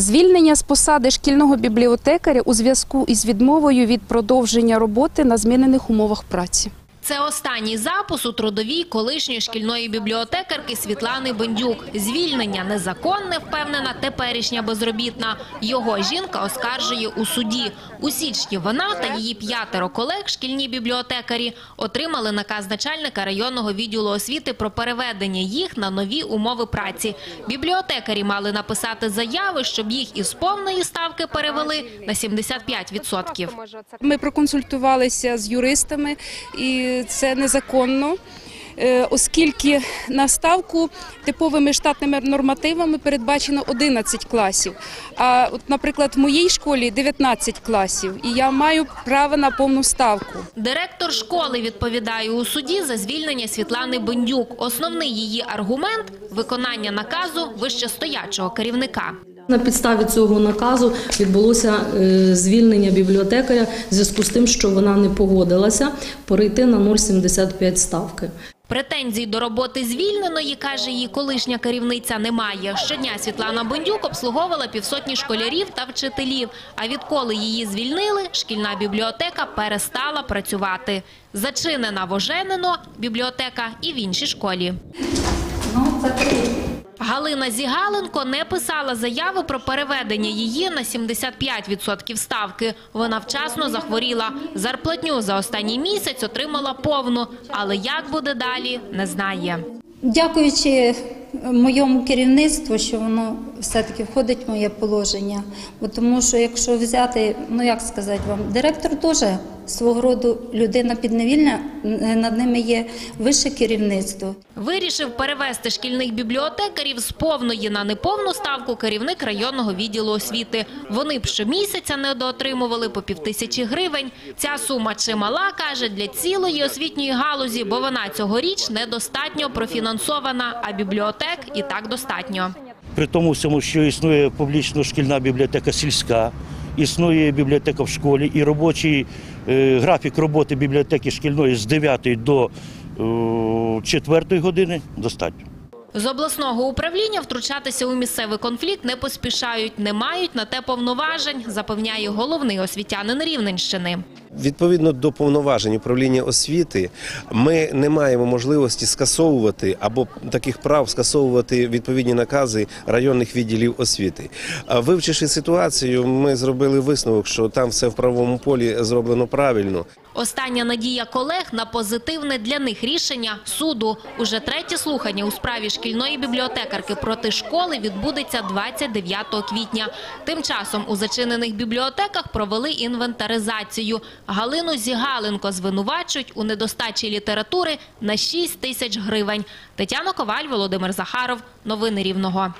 Звільнення з посади шкільного бібліотекаря у зв'язку із відмовою від продовження роботи на змінених умовах праці. Це останній запис у трудовій колишньої шкільної бібліотекарки Світлани Бендюк. Звільнення незаконне, впевнена теперішня безробітна. Його жінка оскаржує у суді. У січні вона та її п'ятеро колег, шкільні бібліотекарі, отримали наказ начальника районного відділу освіти про переведення їх на нові умови праці. Бібліотекарі мали написати заяви, щоб їх із повної ставки перевели на 75%. Ми проконсультувалися з юристами, і це незаконно. е, Оскільки на ставку типовими штатними нормативами передбачено 11 класів, а от, наприклад, в моїй школі 19 класів, і я маю право на повну ставку. Директор школи відповідає у суді за звільнення Світлани Бендюк. Основний її аргумент – виконання наказу вищестоячого керівника. На підставі цього наказу відбулося е, звільнення бібліотекаря в зв'язку з тим, що вона не погодилася перейти на 0,75 ставки. Претензій до роботи звільненої, каже її колишня керівниця, немає. Щодня Світлана Бендюк обслуговувала півсотні школярів та вчителів. А відколи її звільнили, шкільна бібліотека перестала працювати. Зачинена в Оженино бібліотека і в іншій школі. Галина Зігаленко не писала заяви про переведення її на 75% ставки. Вона вчасно захворіла. Зарплатню за останній місяць отримала повну, але як буде далі, не знає. Дякуючи моєму керівництву, що воно все-таки входить в моє положення. Бо тому що якщо взяти, ну як сказати вам, директор теж свого роду людина підневільна, над ними є вище керівництво. Вирішив перевести шкільних бібліотекарів з повної на неповну ставку керівник районного відділу освіти. Вони б щомісяця недоотримували по півтисячі гривень. Ця сума чимала, каже, для цілої освітньої галузі, бо вона цьогоріч недостатньо профінансована, а бібліотек і так достатньо. При тому всьому, що існує публічно шкільна бібліотека сільська, існує бібліотека в школі і робочий е, графік роботи бібліотеки шкільної з 9 до е, 4 години достатньо. З обласного управління втручатися у місцевий конфлікт не поспішають, не мають на те повноважень, запевняє головний освітянин Рівненщини. Відповідно до повноважень управління освіти, ми не маємо можливості скасовувати або таких прав скасовувати відповідні накази районних відділів освіти. Вивчивши ситуацію, ми зробили висновок, що там все в правовому полі зроблено правильно. Остання надія колег на позитивне для них рішення суду. Уже третє слухання у справі шкільної бібліотекарки проти школи відбудеться 29 квітня. Тим часом у зачинених бібліотеках провели інвентаризацію. Галину Зігаленко звинувачують у недостачі літератури на 6 тисяч гривень. Тетяна Коваль, Володимир Захаров. Новини Рівного.